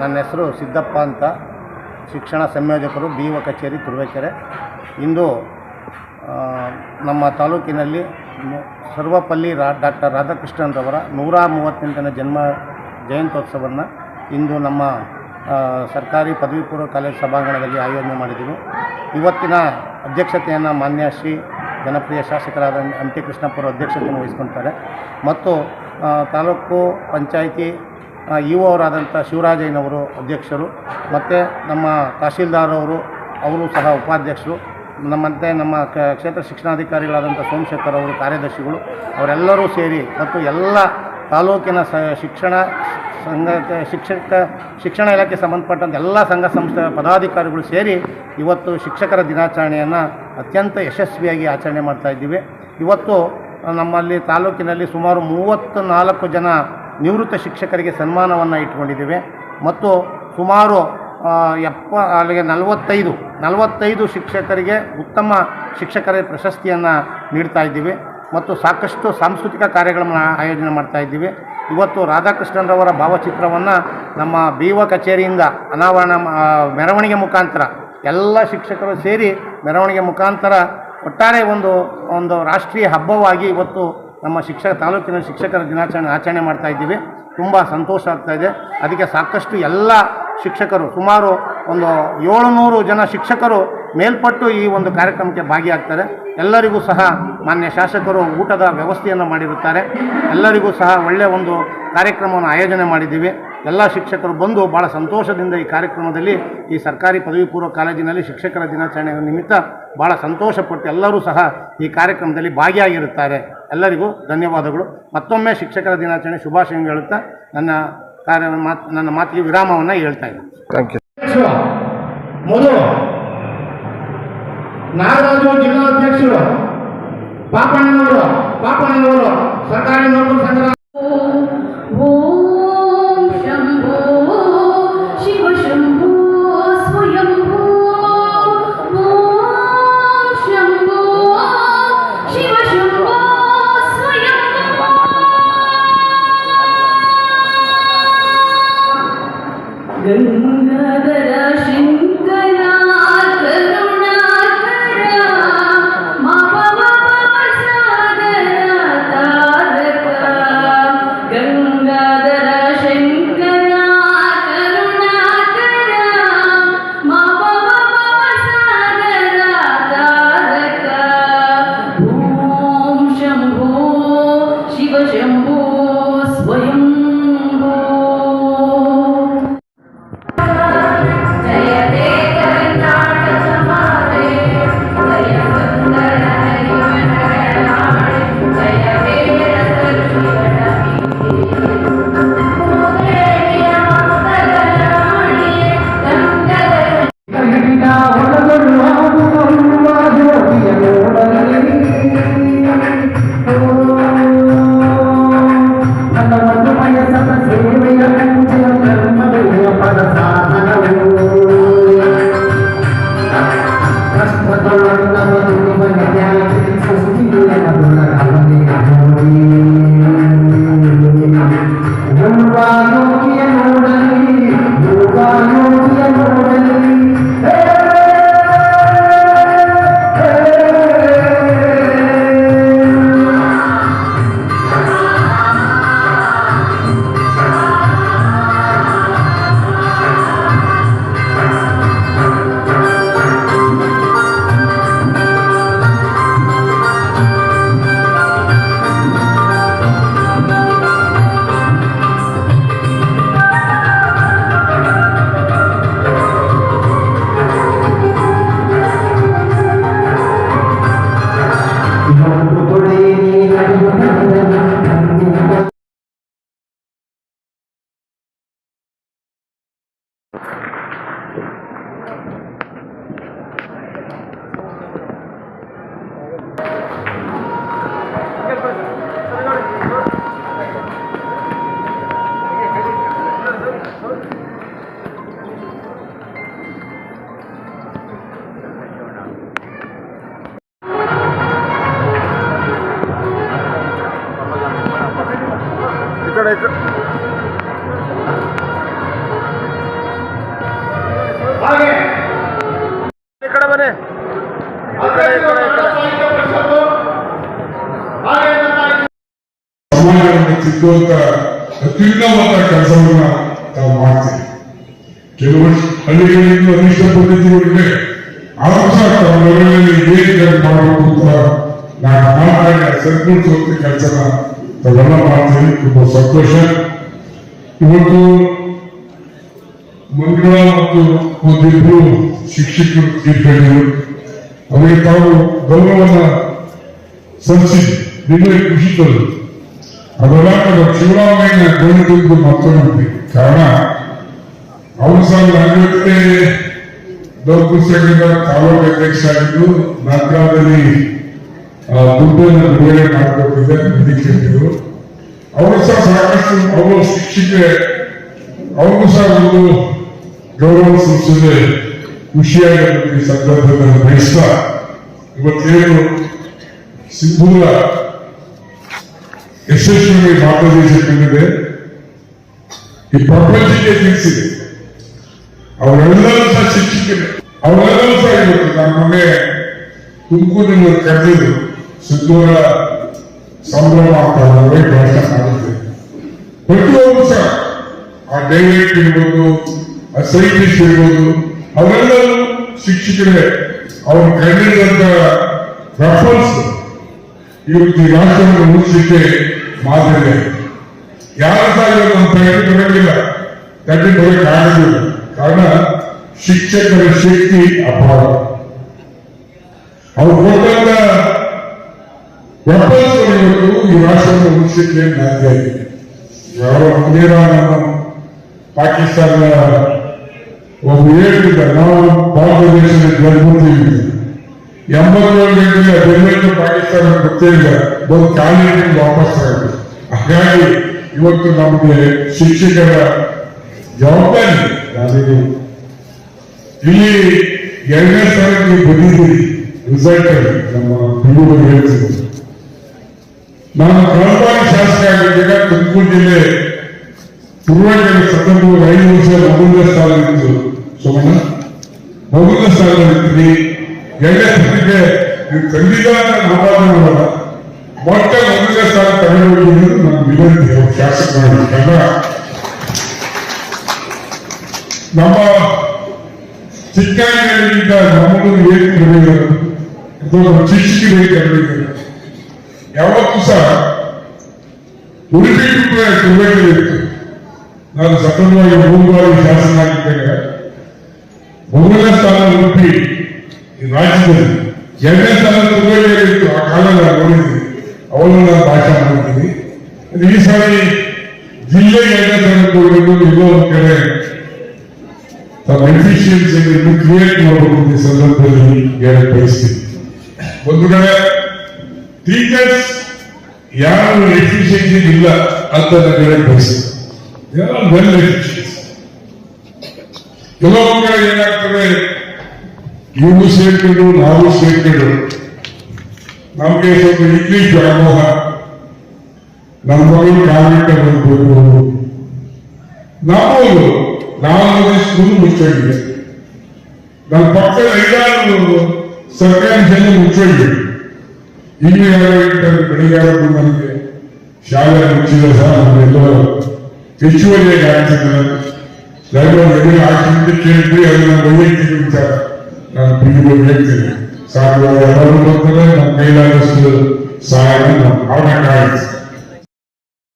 ನನ್ನ ಹೆಸರು ಸಿದ್ದಪ್ಪ ಅಂತ. ಶಿಕ್ಷಣ ಸಂಯೋಜಕರು ಬಿ ಒ ಕಚೇರಿ ತುರುವೇಕೆರೆ. ಇಂದು ನಮ್ಮ ತಾಲೂಕಿನಲ್ಲಿ ಸರ್ವಪಲ್ಲಿ ರಾ ಡಾಕ್ಟರ್ ರಾಧಾಕೃಷ್ಣನ್ರವರ ನೂರ ಮೂವತ್ತೆಂಟನೇ ಜನ್ಮ ಜಯಂತ್ಯೋತ್ಸವವನ್ನು ಇಂದು ನಮ್ಮ ಸರ್ಕಾರಿ ಪದವಿ ಪೂರ್ವ ಕಾಲೇಜು ಸಭಾಂಗಣದಲ್ಲಿ ಆಯೋಜನೆ ಮಾಡಿದ್ದೀವಿ ಇವತ್ತಿನ ಅಧ್ಯಕ್ಷತೆಯನ್ನು ಮಾನ್ಯ ಶ್ರೀ ಜನಪ್ರಿಯ ಶಾಸಕರಾದ ಎಂ ಟಿ ಕೃಷ್ಣಪ್ಪರು ಅಧ್ಯಕ್ಷತೆಯನ್ನು ವಹಿಸ್ಕೊಳ್ತಾರೆ. ಮತ್ತು ತಾಲೂಕು ಪಂಚಾಯಿತಿ ಇ ಒ ಅವರಾದಂಥ ಶಿವರಾಜಯ್ಯನವರು ಅಧ್ಯಕ್ಷರು, ಮತ್ತು ನಮ್ಮ ತಹಶೀಲ್ದಾರ್ ಅವರು ಅವರು ಸಹ ಉಪಾಧ್ಯಕ್ಷರು, ನಮ್ಮಂತೆ ನಮ್ಮ ಕ್ಷೇತ್ರ ಶಿಕ್ಷಣಾಧಿಕಾರಿಗಳಾದಂಥ ಸೋಮಶೇಖರ್ ಅವರು ಕಾರ್ಯದರ್ಶಿಗಳು, ಅವರೆಲ್ಲರೂ ಸೇರಿ ಮತ್ತು ಎಲ್ಲ ತಾಲೂಕಿನ ಶಿಕ್ಷಣ ಸಂಘ, ಶಿಕ್ಷಕ, ಶಿಕ್ಷಣ ಇಲಾಖೆ ಸಂಬಂಧಪಟ್ಟಂಥ ಎಲ್ಲ ಸಂಘ ಸಂಸ್ಥೆ ಪದಾಧಿಕಾರಿಗಳು ಸೇರಿ ಇವತ್ತು ಶಿಕ್ಷಕರ ದಿನಾಚರಣೆಯನ್ನು ಅತ್ಯಂತ ಯಶಸ್ವಿಯಾಗಿ ಆಚರಣೆ ಮಾಡ್ತಾ ಇದ್ದೀವಿ. ಇವತ್ತು ನಮ್ಮಲ್ಲಿ ತಾಲೂಕಿನಲ್ಲಿ ಸುಮಾರು ಮೂವತ್ತು ನಾಲ್ಕು ಜನ ನಿವೃತ್ತ ಶಿಕ್ಷಕರಿಗೆ ಸನ್ಮಾನವನ್ನು ಇಟ್ಕೊಂಡಿದ್ದೇವೆ. ಮತ್ತು ಸುಮಾರು ಎಪ್ಪ, ಅಲ್ಲಿಗೆ ನಲವತ್ತೈದು ನಲವತ್ತೈದು ಶಿಕ್ಷಕರಿಗೆ ಉತ್ತಮ ಶಿಕ್ಷಕರ ಪ್ರಶಸ್ತಿಯನ್ನು ನೀಡ್ತಾ ಇದ್ದೀವಿ. ಮತ್ತು ಸಾಕಷ್ಟು ಸಾಂಸ್ಕೃತಿಕ ಕಾರ್ಯಗಳನ್ನು ಆಯೋಜನೆ ಮಾಡ್ತಾ ಇದ್ದೀವಿ. ಇವತ್ತು ರಾಧಾಕೃಷ್ಣನ್ರವರ ಭಾವಚಿತ್ರವನ್ನು ನಮ್ಮ ಬಿ ಕಚೇರಿಯಿಂದ ಅನಾವರಣ ಮೆರವಣಿಗೆ ಮುಖಾಂತರ, ಎಲ್ಲ ಶಿಕ್ಷಕರು ಸೇರಿ ಮೆರವಣಿಗೆ ಮುಖಾಂತರ ಒಟ್ಟಾರೆ ಒಂದು ಒಂದು ರಾಷ್ಟ್ರೀಯ ಹಬ್ಬವಾಗಿ ಇವತ್ತು ನಮ್ಮ ಶಿಕ್ಷಕ ತಾಲೂಕಿನ ಶಿಕ್ಷಕರ ದಿನಾಚರಣೆ ಆಚರಣೆ ಮಾಡ್ತಾ ಇದ್ದೀವಿ. ತುಂಬ ಸಂತೋಷ ಆಗ್ತಾ ಇದೆ. ಅದಕ್ಕೆ ಸಾಕಷ್ಟು ಎಲ್ಲ ಶಿಕ್ಷಕರು, ಸುಮಾರು ಒಂದು ಏಳುನೂರು ಜನ ಶಿಕ್ಷಕರು ಮೇಲ್ಪಟ್ಟು ಈ ಒಂದು ಕಾರ್ಯಕ್ರಮಕ್ಕೆ ಭಾಗಿಯಾಗ್ತಾರೆ. ಎಲ್ಲರಿಗೂ ಸಹ ಮಾನ್ಯ ಶಾಸಕರು ಊಟದ ವ್ಯವಸ್ಥೆಯನ್ನು ಮಾಡಿರುತ್ತಾರೆ. ಎಲ್ಲರಿಗೂ ಸಹ ಒಳ್ಳೆಯ ಒಂದು ಕಾರ್ಯಕ್ರಮವನ್ನು ಆಯೋಜನೆ ಮಾಡಿದ್ದೀವಿ. ಎಲ್ಲ ಶಿಕ್ಷಕರು ಬಂದು ಭಾಳ ಸಂತೋಷದಿಂದ ಈ ಕಾರ್ಯಕ್ರಮದಲ್ಲಿ ಈ ಸರ್ಕಾರಿ ಪದವಿ ಪೂರ್ವ ಕಾಲೇಜಿನಲ್ಲಿ ಶಿಕ್ಷಕರ ದಿನಾಚರಣೆಯ ನಿಮಿತ್ತ ಭಾಳ ಸಂತೋಷಪಟ್ಟು ಎಲ್ಲರೂ ಸಹ ಈ ಕಾರ್ಯಕ್ರಮದಲ್ಲಿ ಭಾಗಿಯಾಗಿರುತ್ತಾರೆ. ಎಲ್ಲರಿಗೂ ಧನ್ಯವಾದಗಳು. ಮತ್ತೊಮ್ಮೆ ಶಿಕ್ಷಕರ ದಿನಾಚರಣೆ ಶುಭಾಶಯ ಹೇಳುತ್ತಾ ನನ್ನ ಕಾರ್ಯ ಮಾತು ನನ್ನ ಮಾತಿಗೆ ವಿರಾಮವನ್ನು ಹೇಳ್ತಾ ಇದ್ದೀನಿ. ಥ್ಯಾಂಕ್ ಯು ಮೊದಲು ನಾಗರಾಜು ಜಿಲ್ಲಾಧ್ಯಕ್ಷರು ಪಾಪಣ್ಣನವರು ಪಾಪಣ್ಣನವರು ಸರ್ಕಾರಿ ನೌಕರ ಸಂಘದ ಈ ಕಡೆ ಈ ತಿದ್ದುವಂತ ಅತ್ಯುನ್ನತ ಕೆಲಸವನ್ನ ತಾವು ಮಾಡ್ತೀವಿ ಕೆಲವೊಂದು ಹಳ್ಳಿಗಳಿಂದ ಅನಿಷ್ಟ ಪದ್ಧತಿಗಳಿವೆ ಆದ್ರೂ ಸಹ ಏನ್ ಮಾಡಬೇಕು ನಾನು ಮಾತಾಡಿ ಸರಿಪಡಿಸುವಂತ ಕೆಲಸನ ತಾವೆಲ್ಲ ತುಂಬಾ ಸಂತೋಷ. ಇವತ್ತು ಮಂಗಳ ಮತ್ತು ಒಂದಿಬ್ರು ಶಿಕ್ಷಕರು ತೀರ್ಕೊಂಡಿದ್ರು. ಅವರಿಗೆ ತಾವು ಗೌರವವನ್ನ ನಿಮಗೆ ಖುಷಿ ತಂದು ಅದೆಲ್ಲ ಚೂಡಾವಣೆಯ ಗೌರವದಿಂದ ಮತ್ತೊಂದು ಕಾರಣ, ಅವರು ಸಹ ದೊಡ್ಡ ಸಂಘದ ತಾಲೂಕು ಅಧ್ಯಕ್ಷ ಆಗಿದ್ದು, ನಗರದಲ್ಲಿ ದುಡ್ಡನ್ನು ಬಿಡುಗಡೆ ಮಾಡಬೇಕಿದೆ ಕೇಳಿದ್ರು ಅವರು ಸಹ ಸಾಕಷ್ಟು, ಅವರು ಶಿಕ್ಷಕರೇ, ಅವರು ಸಹ ಒಂದು ಗೌರವ ಸೂಚಿಸಿದೆ ಖುಷಿಯಾಗಿರುವ ಸಂದರ್ಭದಲ್ಲಿ. ಬಯಸ್ತಾ, ಇವತ್ತೇನು ಸಿಂಧೂರ ಯಶಸ್ವಿ ಭಾರತದೇಶ ಕಂಡಿದೆ ಈ ಪ್ರಪಂಚಕ್ಕೆ ತಿಳಿಸಿದೆ. ಅವರೆಲ್ಲರೂ ಸಹ ಶಿಕ್ಷಕರು. ಅವರೆಲ್ಲರೂ ಸಹ ಇವತ್ತು ನಮ್ಮ ಮೊನ್ನೆ ತುಮಕೂರಿನ ಕರೆದಿದ್ರು ಸಿಂಧೂರ ಸಂಭ್ರಮ ಅಂತ ಅವರೇ ಭಾಷಣ ಮಾಡಿದ್ದೆ ಪ್ರತಿಯೊಬ್ಬರು ಸಹ ಆ ಡೈರೆಕ್ಟ್ ಇರ್ಬೋದು, ಆ ಸೈಂಟಿಸ್ಟ್ ಇರ್ಬೋದು, ಅವರೆಲ್ಲರೂ ಶಿಕ್ಷಕರೇ. ಅವರು ಕಂಡಿರುವಂತ ರೆಫರೆನ್ಸ್ ಇವತ್ತು ಈ ರಾಷ್ಟ್ರವನ್ನು ಉಳಿಸಲಿಕ್ಕೆ ಮಾದರಿ ಯಾರು ಇವತ್ತು ನಮ್ಮ ತಲೆ ಬರೋದಿಲ್ಲ ಆಗೋದಿಲ್ಲ ಕಾರಣ ಶಿಕ್ಷಕರ ಶಕ್ತಿ ಅಪಾರ. ಅವ್ರು ವೆಪನ್ಸ್ ಇವತ್ತು ಈ ರಾಷ್ಟ್ರದ ಸಾಧ್ಯ ಆಗಿದೆ ಯಾರೋ ಮುನೇರ ನಮ್ಮ ಪಾಕಿಸ್ತಾನ ಒಬ್ಬ ಹೇಳ್ತಿದ್ದ ನಾವು ಬಾಂಗ್ಲಾದೇಶದ ಗೆಲ್ಬಿಡ್ತೀವಿ ಎಂಬತ್ತೇಳು ಗಂಟೆಗೆ ಬೆಂಗಳೂರು ಪಾಕಿಸ್ತಾನ ಗೊತ್ತೇ ಇಲ್ಲ. ಒಂದು ಖಾಲಿ ವಾಪಸ್ ಇವತ್ತು ನಮಗೆ ಶಿಕ್ಷಕರ ಜವಾಬ್ದಾರಿ ನಾನಿದು ಇಲ್ಲಿ ಎರಡನೇ ಸ್ಥಾನಕ್ಕೆ ಬಂದಿದ್ದೀರಿ. ರಿಸಲ್ಟ್ ಅಲ್ಲಿ ನಮ್ಮ ಬೆಂಗಳೂರು ಹೇಳ್ತೀವಿ ನಾನು ಕಳಪಾಡಿ ಶಾಸಕ ಆಗಿದ್ದಾಗ ತುಮಕೂರು ಜಿಲ್ಲೆ ಪೂರ್ವಜನ ಸತತವಾಗಿ ಐದು ವರ್ಷ ಮೊದಲನೇ ಸ್ಥಾನ ಇತ್ತು ಸೋಮಣ್ಣ. ಮೊದಲನೇ ಸ್ಥಾನ ಇರ್ತೀನಿ ಎರಡನೇ ಸ್ಥಾನಕ್ಕೆ ನೀವು ಖಂಡಿತ ನಾಮಾದ ಮಾಡಲ್ಲ ಮೊಟ್ಟ ಮೊದಲನೇ ಸ್ಥಾನ ತಗೊಂಡು ನಮ್ಮ ವಿನಂತಿ ಅವ್ರ ಶಾಸಕ ನಮ್ಮ ಚಿಕ್ಕಂದಿನಿಂದ ನಮ್ಮನ್ನು ಏನು ಕರೆಯುವುದು ಅಥವಾ ಶಿಕ್ಷಕರಿಗೆ ಕರೆಯುವುದು ಯಾವತ್ತೂ ಸಹ ಇತ್ತು ನಾನು ಸತತವಾಗಿ ಮೂರು ಬಾರಿ ಶಾಸನ ಆಗಿದ್ದಾಗ ಮೊದಲನೇ ಸ್ಥಾನ ಉಡುಪಿ ರಾಜ್ಯದಲ್ಲಿ ಎರಡನೇ ಸ್ಥಾನ ತುರುವೇಕೆರೆ ಇತ್ತು ಆ ಕಾಲ ನಾನು ನೋಡಿದ್ದೀನಿ. ಅವಳು ನಾನು ಭಾಷಣ ಮಾಡಿದ್ದೀನಿ ಈ ಸಾರಿ ಜಿಲ್ಲೆ ಎರಡನೇ ಸ್ಥಾನ ಕೊಡಬೇಕು ಎಲ್ಲೋ ಒಂದು ಕಡೆ. ತಮ್ಮ ಎಫಿಷಿಯನ್ಸಿಯನ್ನು ಕ್ರಿಯೇಟ್ ಮಾಡಬೇಕು ಸಂದರ್ಭದಲ್ಲಿ ಹೇಳಕ್ ಬಯಸ್ತೀನಿ. ಒಂದು ಕಡೆ ಟೀಚರ್ಸ್ ಯಾರು ಎಫಿಷಿಯನ್ಸಿ ಇಲ್ಲ ಅಂತ ನಾನು ಹೇಳಕ್ ಬಯಸ್ತೀನಿ. ಕೆಲವೊಂದು ಕಡೆ ಏನಾಗ್ತದೆ, ಇವರು ಸೇರ್ಕೊಂಡು ನಾವು ಸೇರ್ಕೊಂಡು ನಮಗೆ ಸ್ವಲ್ಪ ಇಂಗ್ಲಿಷ್ ವ್ಯಾಮೋಹ ನಮ್ಮ ಮಗಳು ಕಾನ್ವೆಂಟ್ ಹೋಗ್ಬೇಕು ನಾವು ನಾವು ಸ್ಕೂಲ್ ಮುಚ್ಚೋಗಿದೆ. ನನ್ನ ಪಕ್ಕದ ಐದಾರು ಸರ್ಕಾರಿ ಶಾಲೆ ಮುಚ್ಚೋಗಿದೆ. ಇಲ್ಲಿ ಬೆಳಿಗ್ಗೆ ನನಗೆ ಶಾಲೆ ಮುಚ್ಚಿದ ಸಹ ನಮ್ಮೆಲ್ಲೋ ಹೆಚ್ಚುವರಿಯಾಗಿ ಆಗ್ತಿದ್ದಾರೆ ದಯಮಾಡಿ ಆಗ್ತಿದ್ದು ಕೇಳಿದ್ರಿ ಅದು ನನ್ನ ನಾನು ಬಿಡುಗಡೆ ಹೇಳ್ತೀನಿ. சார் அவருடைய நன்மையிலாக சார் அவனை காய்ச்சி